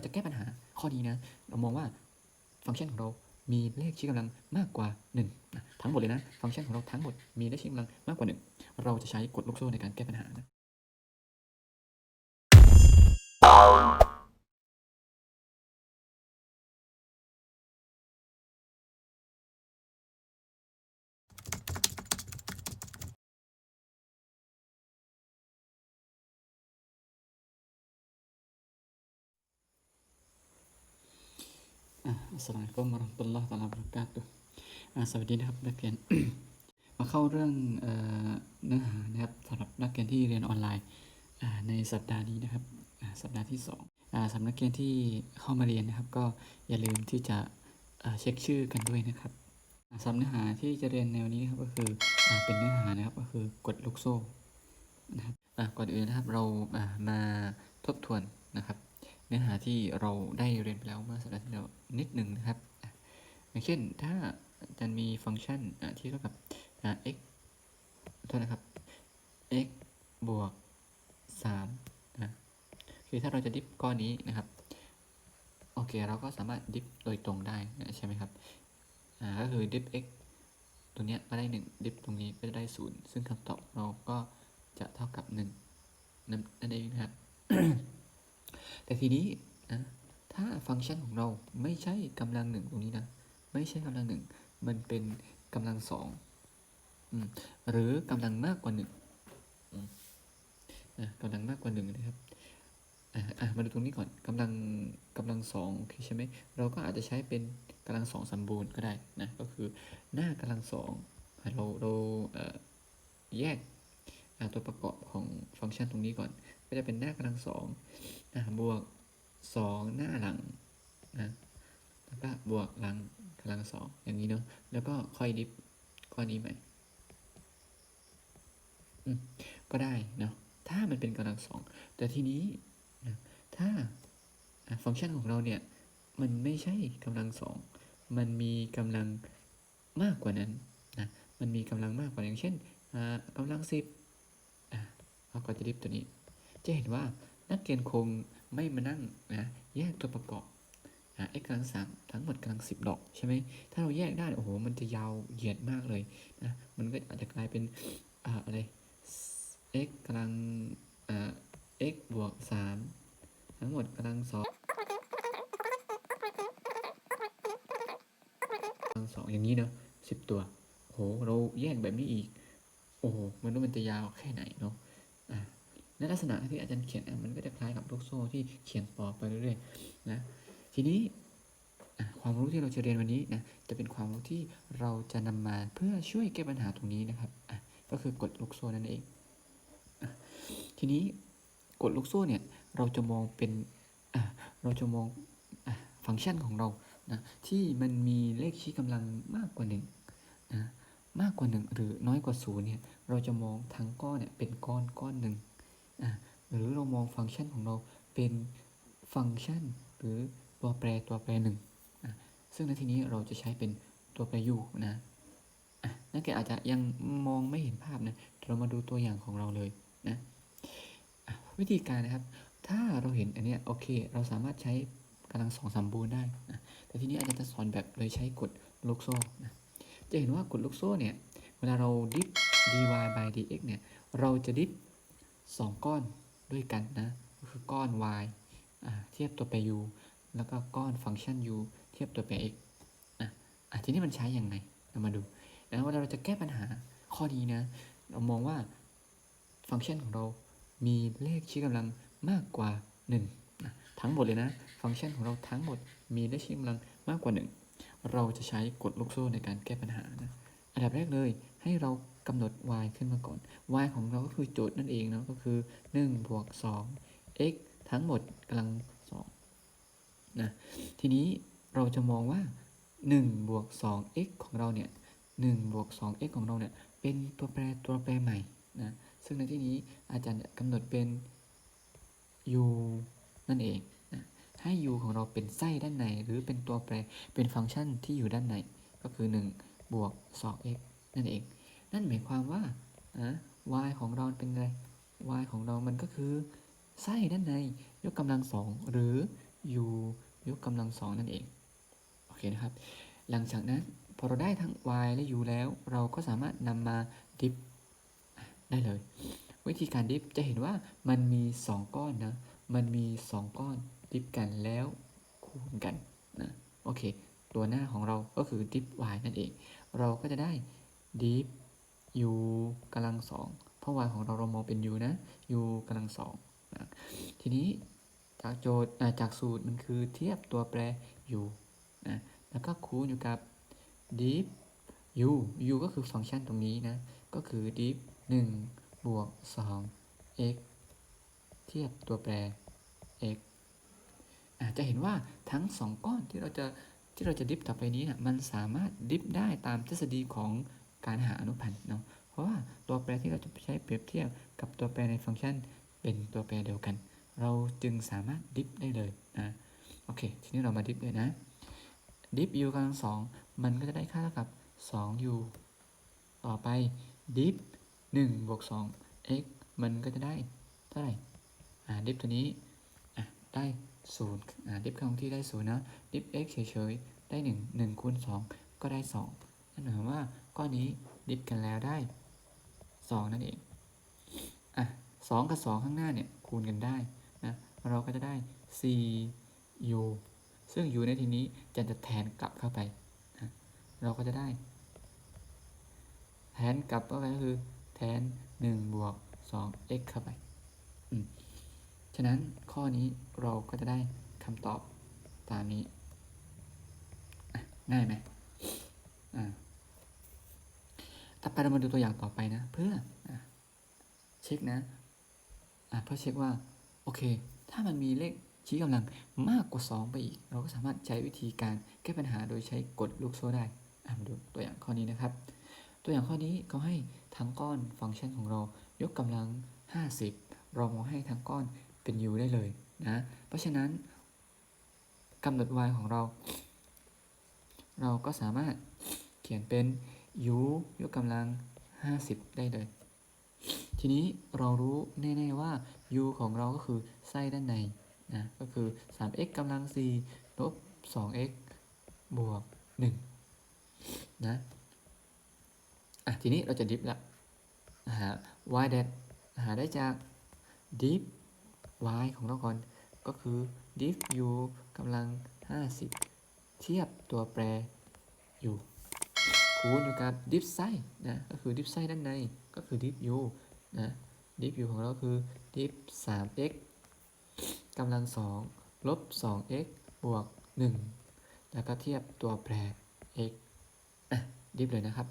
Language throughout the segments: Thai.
เราจะแก้ปัญหาข้อนี้นะ เรามองว่าฟังก์ชันของเรามีเลขชี้กำลังมากกว่า1นะทั้งหมดเลยนะ ฟังก์ชันของเราทั้งหมดมีเลขชี้กำลังมากกว่า 1 เราจะใช้กฎลูกโซ่ในการแก้ปัญหานะ อะอัสลามุอะลัยกุมวะราะห์มะตุลลอฮ์ตะอาลาบะเราะกาตุสวัสดีนะครับนักเรียน มาเข้าเรื่องเนื้อหานะครับสำหรับนักเรียนที่เรียนออนไลน์ในสัปดาห์นี้นะครับสัปดาห์ที่สองสำหรับนักเรียนที่เข้ามาเรียนนะครับ ก็อย่าลืมที่จะเช็คชื่อกันด้วยนะครับสำหรับเนื้อหาที่จะเรียนในวันนี้นะครับก็คืออเป็นเนื้อหานะครับก็คือกฎลูกโซ่นะครับก่อนอื่นนะครับเรามาทบทวนนะครับ เนื้อหาที่เราได้เรียนไปแล้วเมื่อสัปดาห์ที่แล้วนิดหนึ่งนะครับอย่างเช่นถ้าอาจารย์มีฟังก์ชันที่เท่ากับ x โทษนะครับ x บวก3นะคือถ้าเราจะดิฟก้อนนี้นะครับ โอเค เราก็สามารถดิฟโดยตรงได้นะใช่ไหมครับอ่าก็คือดิฟ x ตรงเนี้ยก็ได้ 1 ดิฟตรงนี้ก็จะได้ 0 ซึ่งคำตอบเราก็จะเท่ากับ 1 นั่นนั่นเองนะครับ แต่ทีนี้นะถ้าฟังก์ชันของเราไม่ใช่กำลังหนึ่งตรงนี้นะ ไม่ใช่กำลังหนึ่งมันเป็นกำลังสองหรือกำลังมากกว่าหนึ่งกำลังมากกว่าหนึ่งนะครับอะมาดูตรงนี้ก่อนกำลังกำลังสองโอเคใช่ไหมเราก็อาจจะใช้เป็นกำลังสองสมบูรณ์ก็ได้นะก็คือหน้ากำลังสองเราเราแยกตัวประกอบของฟังก์ชันตรงนี้ก่อน ก็จะเป็นหน้ากำลังสองนะบวกสองหน้าหลังนะแล้วก็บวกหลังกำลังสองอย่างนี้เนาะแล้วก็ค่อยดิฟข้อนี้ใหม่ก็ได้เนาะถ้ามันเป็นกำลังสองแต่ทีนี้นะถ้าฟังก์ชันของเราเนี่ยมันไม่ใช่กำลังสองมันมีกำลังมากกว่านั้นนะมันมีกำลังมากกว่าอย่างเช่นกำลังสิบเราก็จะดิฟตัวนี้ จะเห็นว่านักเรียนคงไม่มานั่งนะแยกตัวประกอบอ่า x กำลังสามทั้งหมดกำลังสิบดอกใช่ไหมถ้าเราแยกได้โอ้โหมันจะยาวเหยียดมากเลยนะมันก็อาจจะกลายเป็นอ่าอะไร x กำลังอ่า x บวกสามทั้งหมดกำลังสองกำลังสองอย่างนี้เนาะสิบตัวโอ้โหเราแยกแบบนี้อีก โอ้โหมันรู้มันจะยาวแค่ไหนเนาะอ่า ในลักษณะที่อาจารย์เขียนมันก็จะคล้ายกับลูกโซ่ที่เขียนต่อไปเรื่อยๆนะทีนี้ความรู้ที่เราจะเรียนวันนี้นะจะเป็นความรู้ที่เราจะนำมาเพื่อช่วยแก้ปัญหาตรงนี้นะครับก็คือกฎลูกโซ่นั่นเองอทีนี้กฎลูกโซ่เนี่ยเราจะมองเป็นเราจะมองอฟังก์ชันของเรานะที่มันมีเลขชี้กำลังมากกว่าหนึ่งนะมากกว่าหนึ่งหรือน้อยกว่าศูนย์เนี่ยเราจะมองทั้งก้อนเนี่ยเป็นก้อนก้อนหนึ่ง หรือเรามองฟังก์ชันของเราเป็นฟังก์ชัน หรือตัวแปรตัวแปรหนึ่งซึ่งในที่นี้เราจะใช้เป็นตัวแปร u นะนักเรียนอาจจะยังมองไม่เห็นภาพนะเรามาดูตัวอย่างของเราเลยนะวิธีการนะครับ ถ้าเราเห็นอันนี้โอเค เราสามารถใช้กำลังสองสมบูรณ์ได้นะแต่ทีนี้อาจารย์จะสอนแบบโดยใช้กฎลูกโซ่นะจะเห็นว่ากฎลูกโซ่เนี่ย เวลาเราดิฟ dy by dx เนี่ย เราจะดิฟ สองก้อนด้วยกันนะก็คือก้อน y อ่าเทียบตัวแป u แล้วก็ก้อนฟังก์ชัน u เทียบตัวแป x อะอะทีนี้มันใช้อยังไงเรามาดูนะเวลาเราจะแก้ปัญหาข้อนี้นะ เรามองว่าฟังก์ชันของเรามีเลขชี้กำลังมากกว่า1นะทั้งหมดเลยนะ ฟังก์ชันของเราทั้งหมดมีเลขชี้กำลังมากกว่า 1 เราจะใช้กฎลูกโซ่ในการแก้ปัญหานะอันดับแรกเลยให้เรา กำหนด y ขึ้นมาก่อน y ของเราก็คือโจทย์นั่นเองเนาะก็คือ1บวก2 x ทั้งหมดกำลัง2นะทีนี้เราจะมองว่า1บวก2 x ของเราเนี่ย1บวก2 x ของเราเนี่ยเป็นตัวแปรตัวแปรใหม่นะซึ่งในที่นี้อาจารย์กำหนดเป็น u นั่นเองนะให้ u ของเราเป็นไส้ด้านใน หรือเป็นตัวแปรเป็นฟังก์ชันที่อยู่ด้านใน ก็คือ 1 บวก 2x นั่นเอง นั่นหมายความว่าอะ y ของเราเป็นไง y ของเรามันก็คือไส้ด้านในยกกำลังสองหรือ u ยกกำลังสองนั่นเอง โอเคนะครับ หลังจากนั้นพอเราได้ทั้ง y และ u แล้ว เราก็สามารถนำมาดิฟได้เลย วิธีการดิฟจะเห็นว่ามันมี 2 ก้อนนะ มันมี 2 ก้อนดิฟกันแล้วคูณกันนะโอเค ตัวหน้าของเราก็คือดิฟ y นั่นเอง เราก็จะได้ดิฟ u กำลังสองเพราะ y ของเราเรามองเป็น u นะ u กำลังสองนะทีนี้จากโจทย์จากสูตรมันคือเทียบตัวแปร u นะแล้วก็คูณอยู่กับ diff u u ก็คือฟังก์ชันตรงนี้นะ ก็คือ diff 1บวก2 x เทียบตัวแปร x อาจจะเห็นว่าทั้ง 2 ก้อนที่เราจะที่เราจะดิฟต่อไปนี้นะมันสามารถดิฟได้ตามทฤษฎีของ การหาอนุพันธ์เนาะ เพราะว่าตัวแปรที่เราจะใช้เปรียบเทียบกับตัวแปรในฟังก์ชัน เป็นตัวแปรเดียวกัน เราจึงสามารถดิฟได้เลยนะ โอเค ทีนี้เรามาดิฟเลยนะ ดิฟ u กำลังสองมันก็จะได้ค่าเท่ากับ 2u ต่อไปดิฟ1บวก2 x มันก็จะได้เท่าไหร่ อ่า ดิฟตัวนี้ อะ ได้0อ่า ดิฟคงที่ได้0นะ ดิฟ x เฉยๆ ได้ 1 1คูณ2 ก็ได้ 2 นั่นหมายความว่า ก้อนนี้ดิฟกันแล้วได้ 2 นั่นเอง อะ2กับ 2 ข้างหน้าเนี่ยคูณกันได้นะเราก็จะได้ 4u ซึ่ง u ในทีนี้จะจะแทนกลับเข้าไปนะเราก็จะได้ แทนกลับเข้าไปก็คือ แทน 1 บวก 2x เข้าไปฉะนั้นข้อนี้เราก็จะได้คำตอบตามนี้ ง่ายไหมอ่า ไปเรามาดูตัวอย่างต่อไปนะ เพื่ออเช็คนะะเพื่อเช็คว่าโอเค ถ้ามันมีเลขชี้กำลังมากกว่า 2 ไปอีก เราก็สามารถใช้วิธีการแก้ปัญหาโดยใช้กฎลูกโซ่ได้มาดูตัวอย่างข้อนี้นะครับ ตัวอย่างข้อนี้เขาให้ทั้งก้อนฟังก์ชันของเรายกกำลัง 50 เรามองให้ทั้งก้อนเป็น u ได้เลยนะเพราะฉะนั้นกำหนด y ของเรา เราก็สามารถเขียนเป็น u ยกกำลัง 50 ได้เลย ทีนี้เรารู้แน่ๆว่า u ของเราก็คือไส้ด้านในนะก็คือ 3x กำลัง 4 ลบ 2x บวก 1 นะอะทีนี้เราจะดิฟละหา y แดดหาได้จาก diff y ของเราก่อน ก็คือ diff u กำลัง 50 เทียบตัวแปร u คูณอยู่กับ diff ไส้นะก็คือ diff ไส้ด้านในก็คือ diff u นะ diff u ของเราคือ diff 3x กำลัง 2 ลบ 2x บวก 1 แล้วก็เทียบตัวแปร x อะดิฟเลยนะครับ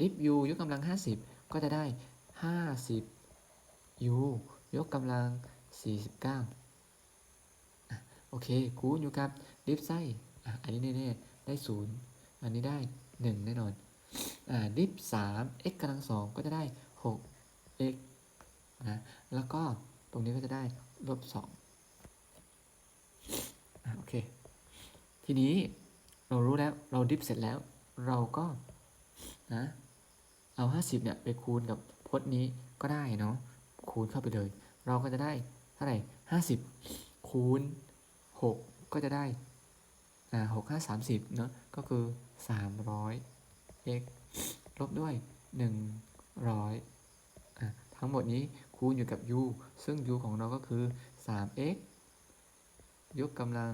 ดิฟ u ยกกำลัง 50 ก็จะได้ 50 u ยกกำลัง 49อะโอเค คูณอยู่กับดิฟไส้อะอันนี้แน่ๆได้ 0 อันนี้ได้ 1 แน่นอน ดิฟ3 x กำลัง2ก็จะได้6 x นะแล้วก็ตรงนี้ก็จะได้ลบ2อะโอเค ทีนี้เรารู้แล้วเราดิฟเสร็จแล้ว เราก็นะเอา50เนี่ยไปคูณกับพจน์นี้ก็ได้เนาะคูณเข้าไปเลย เราก็จะได้เท่าไหร่50คูณ6ก็จะได้อ่า6 5 30เนาะก็คือ300 x ลบด้วย 100อะทั้งหมดนี้คูณอยู่กับ u ซึ่ง u ของเราก็คือ 3x ยกกำลัง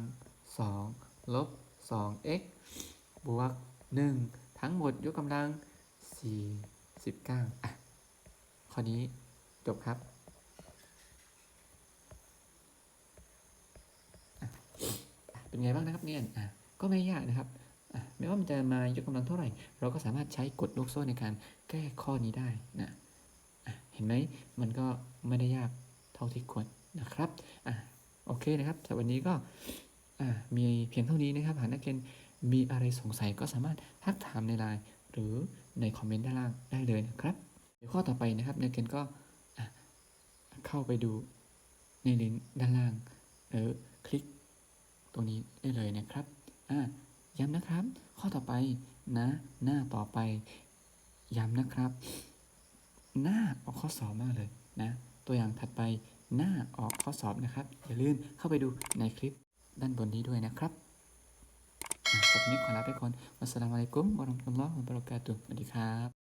2 ลบ 2x บวก 1 ทั้งหมดยกกำลัง 49 อะ ข้อนี้จบครับเป็นไงบ้างนะครับเนี่ยอะก็ไม่ยากนะครับ ไม่ว่ามันจะมายกกำลังเท่าไหร่ เราก็สามารถใช้กฎลูกโซ่ในการแก้ข้อนี้ได้นะอะเห็นไหมมันก็ไม่ได้ยากเท่าที่ควรนะครับอะโอเคนะครับสำหรับวันนี้ก็อะมีเพียงเท่านี้นะครับหากนักเรียนมีอะไรสงสัยก็สามารถทักถามในไลน์หรือในคอมเมนต์ด้านล่างได้เลยนะครับเดี๋ยวข้อต่อไปนะครับนักเรียนก็อะเข้าไปดูในลิงก์ด้านล่างหรือคลิกตรงนี้ได้เลยนะครับ อะย้ำนะครับ ข้อต่อไปนะ หน้าต่อไป ย้ำนะครับ หน้าออกข้อสอบมากเลยนะ ตัวอย่างถัดไปหน้าออกข้อสอบนะครับ อย่าลืมเข้าไปดูในคลิปด้านบนนี้ด้วยนะครับอะกับนี้ขอลาไปก่อนวัสสลามุอะลัยกุมวะเราะห์มะตุลลอฮ์วะบะเราะกาตุฮ์สวัสดีครับ